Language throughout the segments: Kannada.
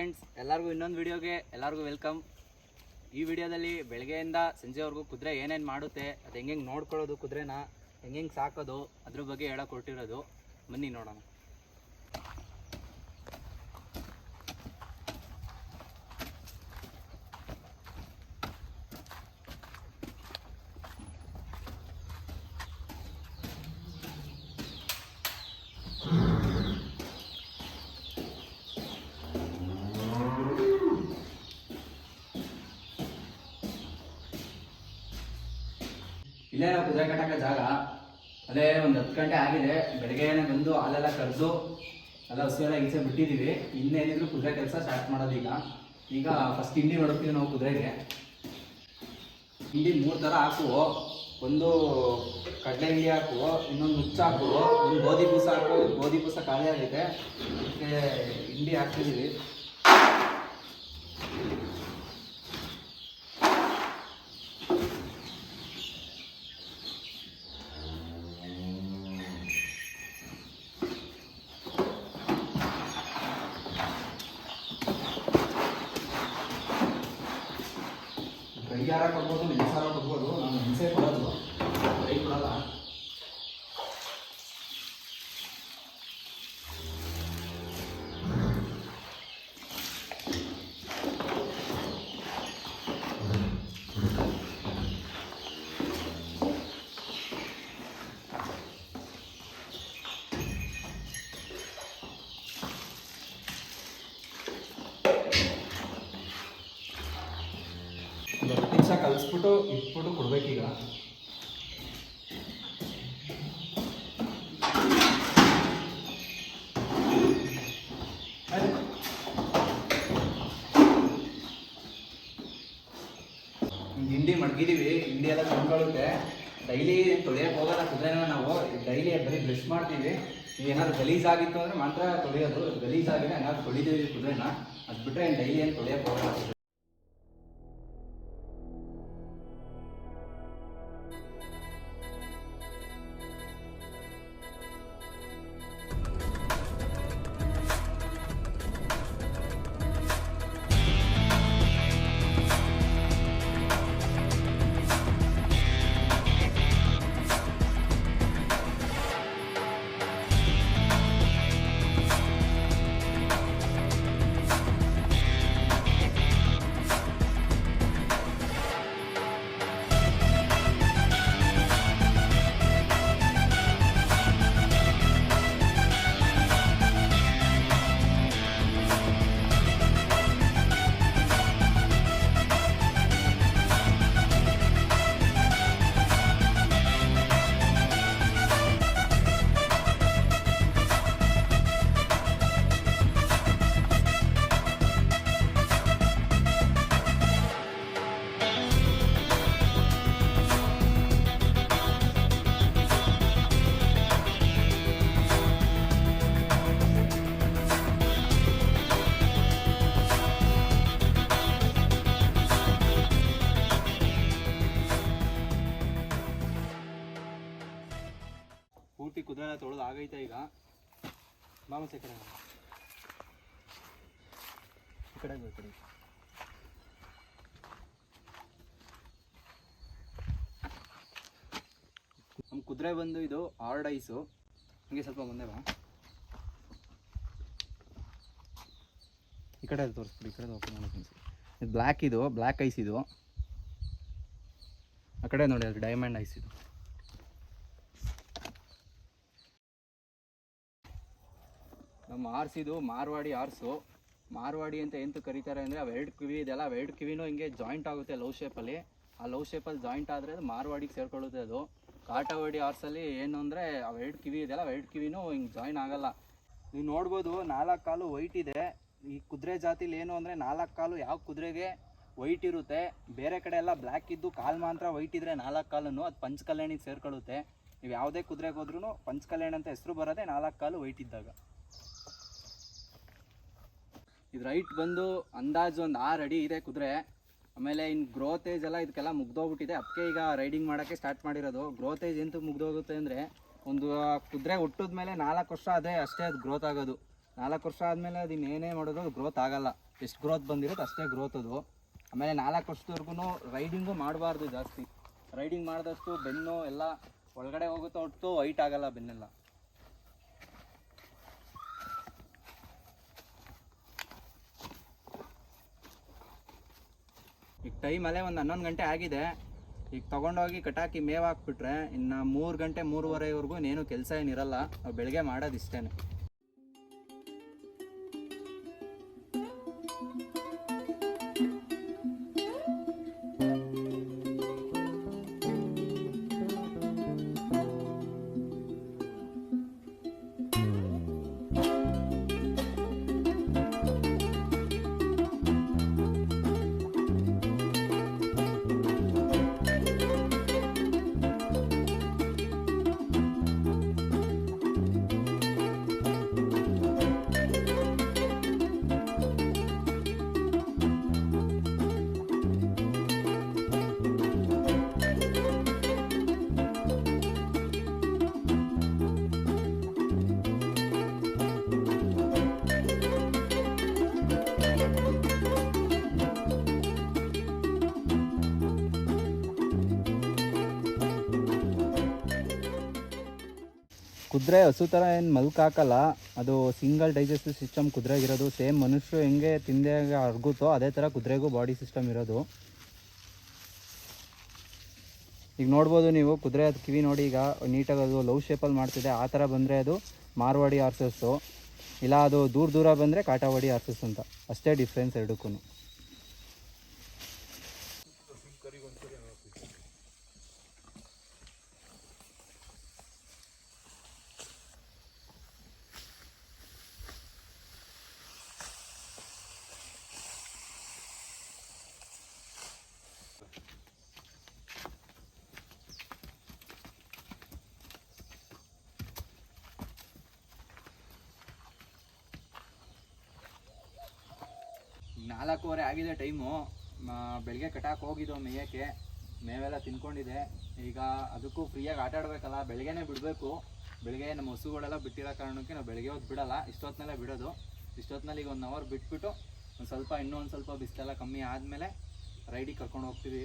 ಫ್ರೆಂಡ್ಸ್ ಎಲ್ಲರಿಗೂ ಇನ್ನೊಂದು ವಿಡಿಯೋಗೆ ಎಲ್ಲರಿಗೂ ವೆಲ್ಕಮ್ ಈ ವಿಡಿಯೋದಲ್ಲಿ ಬೆಳಗ್ಗೆಯಿಂದ ಸಂಜೆವರೆಗೂ ಕುದುರೆ ಏನೇನು ಮಾಡುತ್ತೆ, ಅದು ಹೆಂಗೆ ನೋಡ್ಕೊಳ್ಳೋದು ಕುದುರೆನ, ಹೆಂಗೆ ಸಾಕೋದು, ಅದ್ರ ಬಗ್ಗೆ ಹೇಳಕ್ಕೆ ಹೊರಟಿರೋದು. ಬನ್ನಿ ನೋಡೋಣ. ಇಲ್ಲೇ ನಾವು ಕುದುರೆ ಕಟ್ಟಕ್ಕೆ ಜಾಗ. ಅದೇ ಒಂದು ಹತ್ತು ಗಂಟೆ ಆಗಿದೆ. ಬೆಳಗ್ಗೆನೆ ಬಂದು ಹಾಲೆಲ್ಲ ಕರೆದು ಎಲ್ಲ ಹಸು ಎಲ್ಲ ಈಚೆ ಬಿಟ್ಟಿದ್ದೀವಿ ಇನ್ನೇನಿದ್ರು ಕುದುರೆ ಕೆಲಸ ಸ್ಟಾರ್ಟ್ ಮಾಡೋದು ಈಗ ಫಸ್ಟ್ ಹಿಂಡಿ ಹೊಡ್ತೀವಿ ನಾವು ಕುದುರೆಗೆ. ಹಿಂಡಿ ಮೂರು ಥರ ಹಾಕು ಒಂದು ಕಡಲೆ ಹಿಂಡಿ ಹಾಕು ಇನ್ನೊಂದು ಹುಚ್ಚ ಹಾಕು ಒಂದು ಗೋಧಿ ಪೂಸ ಹಾಕು ಗೋಧಿ ಪೂಸ ಖಾಲಿ ಆಗಿದೆ ಅದಕ್ಕೆ ಹಿಂಡಿ ಹಾಕ್ತಿದ್ದೀವಿ ಕಲಿಸ್ಬಿಟ್ಟು ಇಟ್ಬಿಟ್ಟು ಕೊಡ್ಬೇಕೀಗ. ಹಿಂಡಿ ಮಡಗಿದೀವಿ, ಹಿಂಡಿ ಎಲ್ಲ ಡೈಲಿ ತೊಳೆಯಕ್ಕೆ ಹೋಗಲ್ಲ, ಕುದುರೆನ ನಾವು. ಡೈಲಿ ಬರೀ ಬ್ರಷ್ ಮಾಡ್ತೀವಿ. ಏನಾದ್ರು ಗಲೀಜ್ ಆಗಿತ್ತು ಅಂದ್ರೆ ಮಾತ್ರ ತೊಳೆಯೋದು. ಗಲೀಜ್ ಆಗಿದೆ ತೊಳಿದೀವಿ ಕುದುರೆನ. ಅದು ಬಿಟ್ಟರೆ ಡೈಲಿ ಏನು ತೊಳೆಯಕ್ಕೆ ಹೋಗಲ್ಲ. ಎಲ್ಲ ತೊಳೆದು ಆಗೈತೆ ಈಗ. ಮಾಮಸ ಈ ಕಡೆ. ಈ ಕಡೆ ಈ ನಮ್ಮ ಕುದುರೆ ಬಂದು ಇದು ಹಾರ್ಡ್ ಐಸು ಹಂಗೆ ಸ್ವಲ್ಪ ಮುಂದೆ ಬಾ. ಈ ಕಡೆ ತೋರಿಸ್ಬಿಡಿ, ಈ ಕಡೆ ಓಪನ್ ಮಾಡೋದು ಇದು ಬ್ಲ್ಯಾಕ್ ಇದು ಬ್ಲ್ಯಾಕ್ ಐಸ್ ಇದು. ಆ ಕಡೆ ನೋಡಿ ಅದು ಡೈಮಂಡ್ ಐಸ್ ಇದು. ನಮ್ಮ ಆರ್ಸಿದು ಮಾರ್ವಾಡಿ ಆರ್ಸು. ಮಾರ್ವಾಡಿ ಅಂತ ಎಂತ ಕರೀತಾರೆ ಅಂದರೆ ಅವೆರಡು ಕಿವಿ ಇದೆಲ್ಲ ಅವೆರಡು ಕಿವಿನೂ ಹಿಂಗೆ ಜಾಯಿಂಟ್ ಆಗುತ್ತೆ ಲವ್ ಶೇಪಲ್ಲಿ ಆ ಲವ್ ಶೇಪಲ್ಲಿ ಜಾಯಿಂಟ್ ಆದರೆ ಅದು ಮಾರ್ವಾಡಿಗೆ ಸೇರ್ಕೊಳ್ಳುತ್ತೆ ಅದು. ಕಾಟವಾಡಿ ಆರ್ಸಲ್ಲಿ ಏನು ಅಂದರೆ ಅವೆರಡು ಕಿವಿ ಇದೆಯಲ್ಲ ಅವೆರಡು ಕಿವಿನೂ ಹಿಂಗೆ ಜಾಯಿನ್ ಆಗಲ್ಲ. ನೀವು ನೋಡ್ಬೋದು ನಾಲ್ಕು ಕಾಲು ವೈಟ್ ಇದೆ. ಈ ಕುದುರೆ ಜಾತಿಲಿ ಏನು ಅಂದರೆ ನಾಲ್ಕು ಕಾಲು ಯಾವ ಕುದುರೆಗೆ ವೈಟ್ ಇರುತ್ತೆ. ಬೇರೆ ಕಡೆ ಎಲ್ಲ ಬ್ಲ್ಯಾಕ್ ಇದ್ದು ಕಾಲು ಮಾತ್ರ ವೈಟ್ ಇದ್ದರೆ ನಾಲ್ಕು ಕಾಲನ್ನು ಅದು ಪಂಚಕಲ್ಯಾಣಿಗೆ ಸೇರ್ಕೊಳ್ಳುತ್ತೆ. ನೀವು ಯಾವುದೇ ಕುದುರೆಗೆ ಹೋದ್ರೂ ಪಂಚಕಲ್ಯಾಣ ಅಂತ ಹೆಸರು ಬರೋದೇ ನಾಲ್ಕು ಕಾಲು ವೈಟ್ ಇದ್ದಾಗ. ಇದು ರೈಟ್ ಬಂದು ಅಂದಾಜು ಒಂದು ಆರು ಅಡಿ ಇದೆ ಕುದುರೆ. ಆಮೇಲೆ ಇನ್ನು ಗ್ರೋತೇಜ್ ಎಲ್ಲ ಇದಕ್ಕೆಲ್ಲ ಮುಗ್ದೋಗ್ಬಿಟ್ಟಿದೆ. ಅದಕ್ಕೆ ಈಗ ರೈಡಿಂಗ್ ಮಾಡೋಕ್ಕೆ ಸ್ಟಾರ್ಟ್ ಮಾಡಿರೋದು. ಗ್ರೋತೇಜ್ ಎಂತ ಮುಗ್ದೋಗುತ್ತೆ ಅಂದರೆ ಒಂದು ಕುದುರೆ ಹುಟ್ಟಿದ ಮೇಲೆ ನಾಲ್ಕು ವರ್ಷ ಅದೇ ಅಷ್ಟೇ ಅದು ಗ್ರೋತ್ ಆಗೋದು. ನಾಲ್ಕು ವರ್ಷ ಆದಮೇಲೆ ಅದು ಇನ್ನೇನೇ ಮಾಡಿದ್ರು ಗ್ರೋತ್ ಆಗಲ್ಲ. ಎಷ್ಟು ಗ್ರೋತ್ ಬಂದಿರುತ್ತೆ ಅಷ್ಟೇ ಗ್ರೋತ್ ಅದು. ಆಮೇಲೆ ನಾಲ್ಕು ವರ್ಷದವರೆಗೂ ರೈಡಿಂಗು ಮಾಡಬಾರ್ದು ಜಾಸ್ತಿ. ರೈಡಿಂಗ್ ಮಾಡಿದಷ್ಟು ಬೆನ್ನು ಎಲ್ಲ ಒಳಗಡೆ ಹೋಗುತ್ತೋ ಹೊಟ್ಟು ವೈಟ್ ಆಗಲ್ಲ ಬೆನ್ನೆಲ್ಲ. ಟೈಮ್ ಅಲ್ಲೇ ಒಂದು ಹನ್ನೊಂದು ಗಂಟೆ ಆಗಿದೆ. ಈಗ ತಗೊಂಡೋಗಿ ಕಟಾಕಿ ಮೇವು ಹಾಕ್ಬಿಟ್ರೆ ಇನ್ನು ಮೂರು ಗಂಟೆ ಮೂರುವರೆವರೆಗೂ ಇನ್ನೇನು ಕೆಲಸ ಏನಿರಲ್ಲ. ಬೆಳಗ್ಗೆ ಮಾಡೋದು ಇಷ್ಟೇ ಕುದುರೆ ಹಸು ಥರ ಏನು ಮಲ್ಕಾಕಲ್ಲ ಅದು ಸಿಂಗಲ್ ಡೈಜೆಸ್ಟಿವ್ ಸಿಸ್ಟಮ್ ಕುದುರೆಗಿರೋದು. ಸೇಮ್ ಮನುಷ್ಯರು ಹೆಂಗೆ ತಿಂದೆ ಅರ್ಗುತ್ತೋ ಅದೇ ಥರ ಕುದುರೆಗೂ ಬಾಡಿ ಸಿಸ್ಟಮ್ ಇರೋದು. ಈಗ ನೋಡ್ಬೋದು ನೀವು, ಕುದುರೆ ಅದು ಕಿವಿ ನೋಡಿ ಈಗ ನೀಟಾಗಿ ಅದು ಲವ್ ಶೇಪಲ್ಲಿ ಮಾಡ್ತಿದೆ. ಆ ಥರ ಬಂದರೆ ಅದು ಮಾರ್ವಾಡಿ ಆರ್ಸಸ್ಸು ಇಲ್ಲ ಅದು ದೂರ ದೂರ ಬಂದರೆ ಕಾಟಾವಾಡಿ ಆರ್ಸಸ್ ಅಂತ. ಅಷ್ಟೇ ಡಿಫ್ರೆನ್ಸ್ ಎರಡಕ್ಕೂ ನಾಲ್ಕೂವರೆ ಆಗಿದೆ ಟೈಮು. ಬೆಳಗ್ಗೆ ಕಟಾಕ್ ಹೋಗಿದ್ದು ಮೇಯಕ್ಕೆ ಮೇವೆಲ್ಲ ತಿನ್ಕೊಂಡಿದೆ. ಈಗ ಅದಕ್ಕೂ ಫ್ರೀಯಾಗಿ ಆಟ ಆಡಬೇಕಲ್ಲ, ಬೆಳಗ್ಗೆನೇ ಬಿಡಬೇಕು. ಬೆಳಗ್ಗೆ ನಮ್ಮ ಹಸುಗಳೆಲ್ಲ ಬಿಟ್ಟಿರೋ ಕಾರಣಕ್ಕೆ ನಾವು ಬೆಳಗ್ಗೆ ಹೊತ್ತು ಬಿಡಲ್ಲ ಇಷ್ಟೊತ್ತಿನಲ್ಲೇ ಬಿಡೋದು. ಇಷ್ಟೊತ್ತಿನಲ್ಲಿ ಈಗ ಒಂದು ಅವರ್ ಬಿಟ್ಬಿಟ್ಟು ಒಂದು ಸ್ವಲ್ಪ ಇನ್ನೂ ಒಂದು ಸ್ವಲ್ಪ ಬಿಸಿಲೆಲ್ಲ ಕಮ್ಮಿ ಆದಮೇಲೆ ರೈಡಿಗೆ ಕರ್ಕೊಂಡು ಹೋಗ್ತೀವಿ.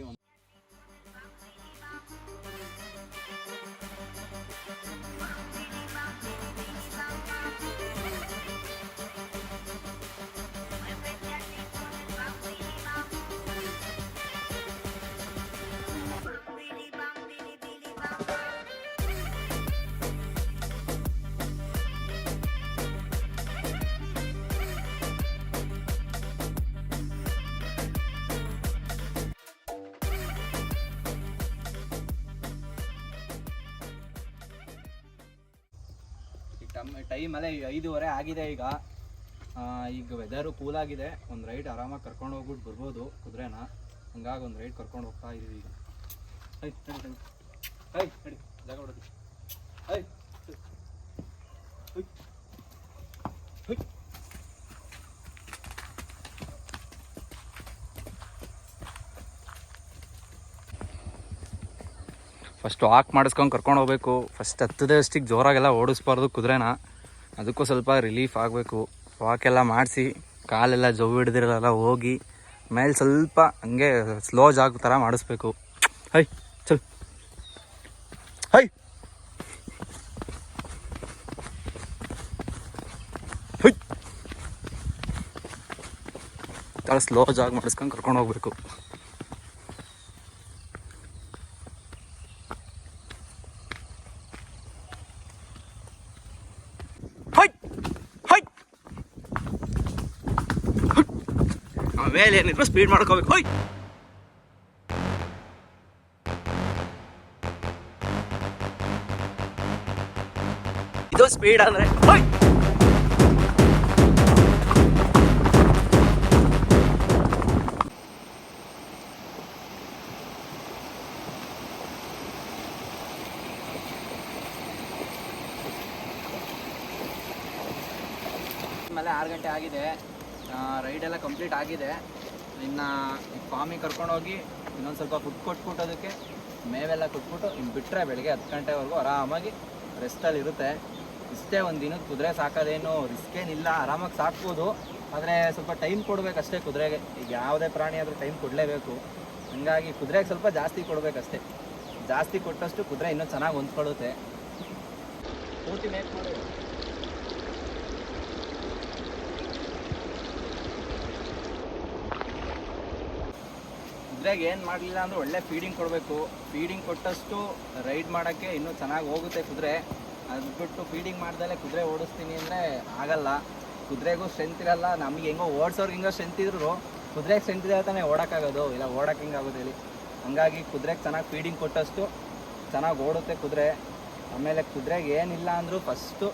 ಟಮ್ ಅಲ್ಲೇ ಐದೂವರೆ ಆಗಿದೆ ಈಗ. ಈಗ ವೆದರು ಕೂಲ್ ಆಗಿದೆ. ಒಂದು ರೈಡ್ ಆರಾಮಾಗಿ ಕರ್ಕೊಂಡು ಹೋಗ್ಬಿಟ್ಟು ಬರ್ಬೋದು, ಕುದುರೆನ. ಹಂಗಾಗಿ ಒಂದು ರೈಡ್ ಕರ್ಕೊಂಡು ಹೋಗ್ತಾ ಇದೀವಿ ಈಗ. ಐ ನಡಿ ಐ ನಡಿ. ಜಾಗ ಐ. ಫಸ್ಟ್ ವಾಕ್ ಮಾಡಿಸ್ಕೊಂಡು ಕರ್ಕೊಂಡು ಹೋಗ್ಬೇಕು. ಫಸ್ಟ್ ಹತ್ತದೇ ಅಷ್ಟಿಗೆ ಜೋರಾಗೆಲ್ಲ ಓಡಿಸ್ಬಾರ್ದು ಕುದುರೆನ. ಅದಕ್ಕೂ ಸ್ವಲ್ಪ ರಿಲೀಫ್ ಆಗಬೇಕು. ವಾಕೆಲ್ಲ ಮಾಡಿಸಿ, ಕಾಲೆಲ್ಲ ಜವ್ ಹಿಡ್ದಿರಲ್ಲ, ಹೋಗಿ, ಮೇಲೆ ಸ್ವಲ್ಪ ಹಂಗೆ ಸ್ಲೋ ಜಾಗ ಥರ ಮಾಡಿಸ್ಬೇಕು. ಹೈ, ಚಲ್. ಹೈ. ಹೈ. ಸ್ಲೋ ಜಾಗ ಮಾಡಿಸ್ಕೊಂಡು ಕರ್ಕೊಂಡು ಹೋಗ್ಬೇಕು. ಆಮೇಲೆ ಏನಿದ್ರು ಸ್ಪೀಡ್ ಮಾಡ್ಕೋಬೇಕು. ಹೋಯ್. ಇದು ಸ್ಪೀಡ್ ಅಂದ್ರೆ ಹೋಯ್. ಮೇಲೆ ಆರು ಗಂಟೆ ಆಗಿದೆ. ರೈಡ್ ಎಲ್ಲ ಕಂಪ್ಲೀಟ್ ಆಗಿದೆ. ಇನ್ನು ಫಾರ್ಮಿಗೆ ಕರ್ಕೊಂಡೋಗಿ ಇನ್ನೊಂದು ಸ್ವಲ್ಪ ಫುಡ್ ಕೊಟ್ಬಿಟ್ಟು ಅದಕ್ಕೆ ಮೇವೆಲ್ಲ ಕೊಟ್ಬಿಟ್ಟು ಇನ್ನು ಬಿಟ್ಟರೆ ಬೆಳಗ್ಗೆ ಹತ್ತು ಗಂಟೆವರೆಗೂ ಆರಾಮಾಗಿ ರೆಸ್ಟಲ್ಲಿ ಇರುತ್ತೆ. ಇಷ್ಟೇ ಒಂದು ದಿನದ ಕುದುರೆ ಸಾಕೋದೇನು ರಿಸ್ಕ್ ಏನಿಲ್ಲ, ಆರಾಮಾಗಿ ಸಾಕ್ಬೋದು. ಆದರೆ ಸ್ವಲ್ಪ ಟೈಮ್ ಕೊಡಬೇಕಷ್ಟೇ ಕುದುರೆಗೆ. ಈಗ ಯಾವುದೇ ಪ್ರಾಣಿ ಆದರೂ ಟೈಮ್ ಕೊಡಲೇಬೇಕು. ಹಂಗಾಗಿ ಕುದುರೆಗೆ ಸ್ವಲ್ಪ ಜಾಸ್ತಿ ಕೊಡಬೇಕಷ್ಟೇ. ಜಾಸ್ತಿ ಕೊಟ್ಟಷ್ಟು ಕುದುರೆ ಇನ್ನೂ ಚೆನ್ನಾಗಿ ಹೊಂದ್ಕೊಳ್ಳುತ್ತೆ. ಪೂರ್ತಿ ಮೇಕ್ ಮಾಡಿ. ಕುದುರೆಗೆ ಏನು ಮಾಡಲಿಲ್ಲ ಅಂದ್ರೆ ಒಳ್ಳೆ ಫೀಡಿಂಗ್ ಕೊಡಬೇಕು. ಫೀಡಿಂಗ್ ಕೊಟ್ಟಷ್ಟು ರೈಡ್ ಮಾಡೋಕ್ಕೆ ಇನ್ನೂ ಚೆನ್ನಾಗಿ ಹೋಗುತ್ತೆ ಕುದುರೆ. ಅದು ಬಿಟ್ಟು ಫೀಡಿಂಗ್ ಮಾಡ್ದಲೇ ಕುದುರೆ ಓಡಿಸ್ತೀನಿ ಅಂದರೆ ಆಗಲ್ಲ. ಕುದುರೆಗೂ ಸ್ಟ್ರೆಂತ್ ಇರಲ್ಲ. ನಮಗೆ ಹೆಂಗೋ ಓಡಿಸೋರ್ಗೆ ಹಿಂಗೋ ಸ್ಟ್ರೆಂತ್ ಇದ್ರು ಕುದುರೆಗೆ ಸ್ಟ್ರೆಂತ್ ಇದೆ ತಾನೇ ಓಡೋಕ್ಕಾಗೋದು ಇಲ್ಲ, ಓಡೋಕೆ ಹಿಂಗೆ ಆಗೋದು ಹೇಳಿ. ಹಂಗಾಗಿ ಕುದುರೆಗೆ ಚೆನ್ನಾಗಿ ಫೀಡಿಂಗ್ ಕೊಟ್ಟಷ್ಟು ಚೆನ್ನಾಗಿ ಓಡುತ್ತೆ ಕುದುರೆ. ಆಮೇಲೆ ಕುದುರೆಗೆ ಏನಿಲ್ಲ ಅಂದರೂ ಫಸ್ಟು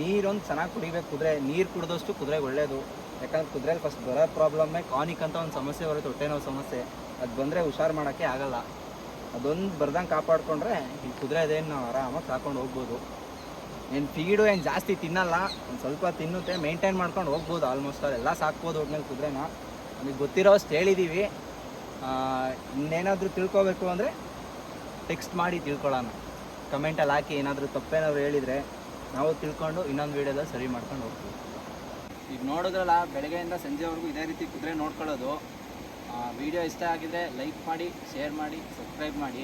ನೀರೊಂದು ಚೆನ್ನಾಗಿ ಕುಡಿಬೇಕು ಕುದುರೆ. ನೀರು ಕುಡಿದಷ್ಟು ಕುದುರೆಗೆ ಒಳ್ಳೆಯದು ಯಾಕಂದ್ರೆ ಕುದುರೆಗೆ ಫಸ್ಟ್ ಬರೋ ಪ್ರಾಬ್ಲಮ್ಮೇ ಕಾನಿಕ್ ಅಂತ ಒಂದು ಸಮಸ್ಯೆ ಬರುತ್ತೆ, ಹೊಟ್ಟೆ ನೋವು ಸಮಸ್ಯೆ. ಅದು ಬಂದರೆ ಹುಷಾರು ಮಾಡೋಕ್ಕೆ ಆಗಲ್ಲ. ಅದೊಂದು ಬರ್ದಂಗೆ ಕಾಪಾಡಿಕೊಂಡ್ರೆ ಈ ಕುದುರೆ ಅದೇನು ಆರಾಮಾಗಿ ಸಾಕೊಂಡು ಹೋಗ್ಬೋದು. ಏನು ಫೀಡು ಏನು ಜಾಸ್ತಿ ತಿನ್ನಲ್ಲ, ಒಂದು ಸ್ವಲ್ಪ ತಿನ್ನುತ್ತೆ ಮೇಂಟೈನ್ ಮಾಡ್ಕೊಂಡು ಹೋಗ್ಬೋದು ಆಲ್ಮೋಸ್ಟ್ ಎಲ್ಲ ಸಾಕ್ಬೋದು ಹೋಗ್ಮೇಲೆ ಕುದುರೆನ. ನಮಗೆ ಗೊತ್ತಿರೋಷ್ಟು ಹೇಳಿದ್ದೀವಿ ಇನ್ನೇನಾದರೂ ತಿಳ್ಕೊಬೇಕು ಅಂದರೆ ಟೆಕ್ಸ್ಟ್ ಮಾಡಿ ತಿಳ್ಕೊಳ್ಳೋಣ. ಕಮೆಂಟಲ್ಲಿ ಹಾಕಿ ಏನಾದರೂ ತಪ್ಪೇನಾದ್ರು ಹೇಳಿದರೆ ನಾವು ತಿಳ್ಕೊಂಡು ಇನ್ನೊಂದು ವೀಡಿಯೋದಲ್ಲಿ ಸರಿ ಮಾಡ್ಕೊಂಡು ಹೋಗ್ತೀವಿ. ಈಗ ನೋಡಿದ್ರಲ್ಲ, ಬೆಳಗ್ಗೆಯಿಂದ ಸಂಜೆವರೆಗೂ ಇದೇ ರೀತಿ ಕುದುರೆ ನೋಡ್ಕೊಳ್ಳೋದು. ವಿಡಿಯೋ ಇಷ್ಟ ಆಗಿದೆ ಲೈಕ್ ಮಾಡಿ ಶೇರ್ ಮಾಡಿ ಸಬ್ಸ್ಕ್ರೈಬ್ ಮಾಡಿ.